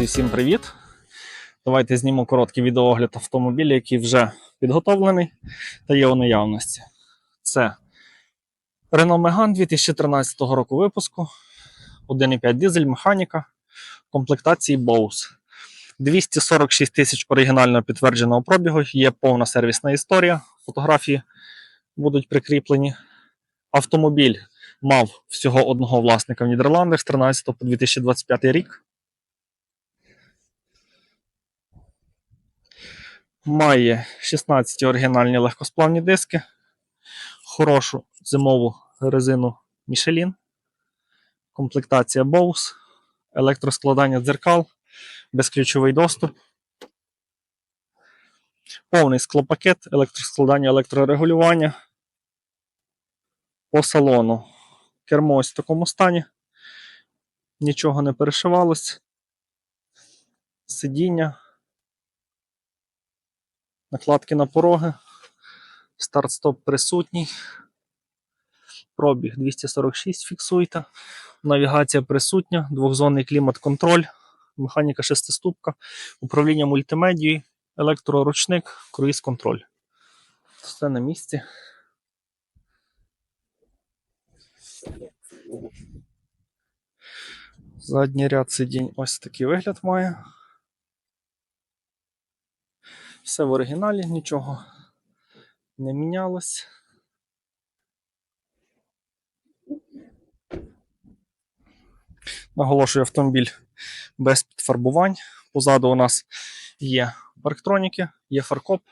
Друзі, всім привіт! Давайте знімемо короткий відеоогляд автомобіля, який вже підготовлений та є у наявності. Це Renault Megane 2013 року випуску, 1,5 дизель, механіка, комплектації Bose. 246 тисяч оригінально підтвердженого пробігу, є повна сервісна історія. Фотографії будуть прикріплені. Автомобіль мав всього одного власника в Нідерландах з 13 по 2025 рік. Має 16 оригінальні легкосплавні диски, хорошу зимову резину Michelin, комплектація Bose, електроскладання дзеркал, безключовий доступ, повний склопакет, електроскладання, електрорегулювання. По салону кермо ось в такому стані, нічого не перешивалось. Сидіння накладки на пороги, старт-стоп присутній, пробіг 246 фіксуйте, навігація присутня, двохзонний клімат-контроль, механіка шестиступка, управління мультимедією, електроручник, круїз-контроль. Все на місці. Задній ряд сидінь. Ось такий вигляд має. Все в оригіналі, нічого не мінялось. Наголошую автомобіль без підфарбувань. Позаду у нас є парктроніки, є фаркоп.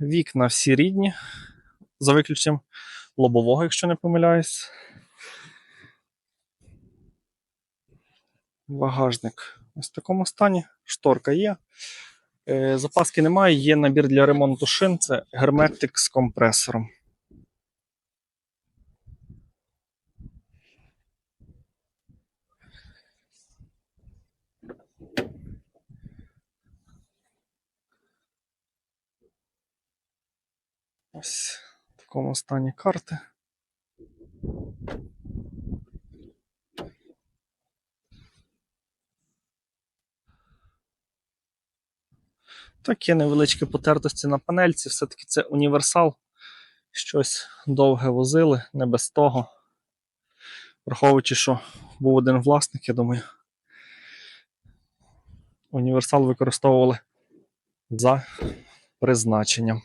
Вікна всі рідні, за виключенням лобового, якщо не помиляюсь. Багажник ось в такому стані. Шторка є. Е, Запаски немає, є набір для ремонту шин. Це герметик з компресором. Ось в такому стані карти. Такі невеличкі потертості на панельці, все-таки це універсал. Щось довге возили, не без того. Враховуючи, що був один власник, я думаю, універсал використовували за призначенням.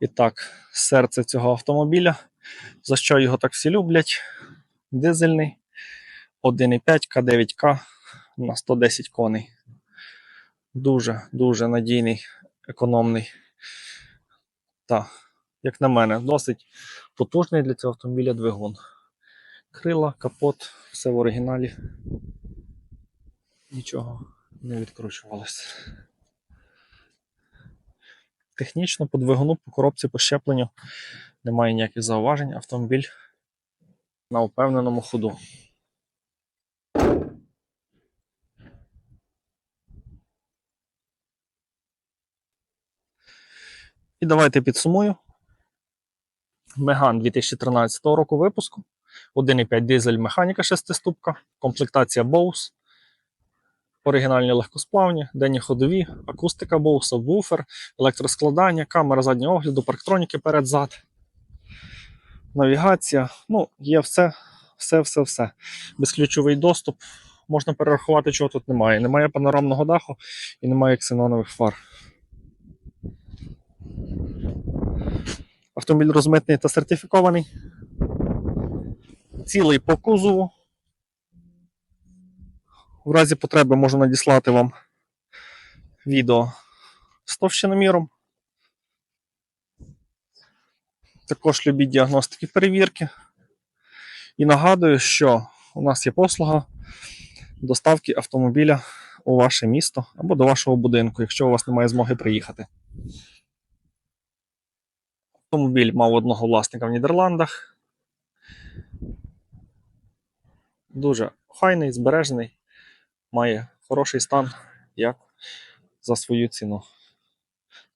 І так, серце цього автомобіля, за що його так всі люблять, дизельний. 1,5 К9К на 110 коней. Дуже дуже надійний, економний. Та, як на мене, досить потужний для цього автомобіля двигун. Крила, капот, все в оригіналі. Нічого не відкручувалося. Технічно по двигуну, по коробці, по щепленню немає ніяких зауважень. Автомобіль на упевненому ходу. І давайте підсумую. Меган 2013 року випуску. 1,5 дизель механіка шестиступка, комплектація Bose, оригінальні легкосплавні, денні ходові, акустика Bose, буфер, електроскладання, камера заднього огляду, парктроніки перед-зад, навігація. Ну, є все, все, все, все. Безключовий доступ. Можна перерахувати, чого тут немає. Немає панорамного даху і немає ксенонових фар. Автомобіль розмитний та сертифікований. Цілий по кузову. В разі потреби можу надіслати вам відео з товщиноміром. Також любі діагностики перевірки. І нагадую, що у нас є послуга доставки автомобіля у ваше місто або до вашого будинку, якщо у вас немає змоги приїхати. Автомобіль мав одного власника в Нідерландах. Дуже охайний, збережений, має хороший стан як за свою ціну.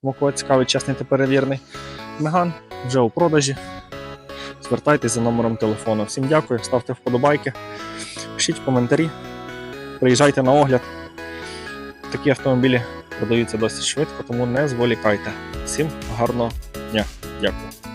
Кого цікавий чесний та перевірний Меган вже у продажі. звертайтеся за номером телефону. Всім дякую, ставте вподобайки, пишіть коментарі, приїжджайте на огляд. Такі автомобілі продаються досить швидко, тому не зволікайте. Всім гарного дня. Дякую.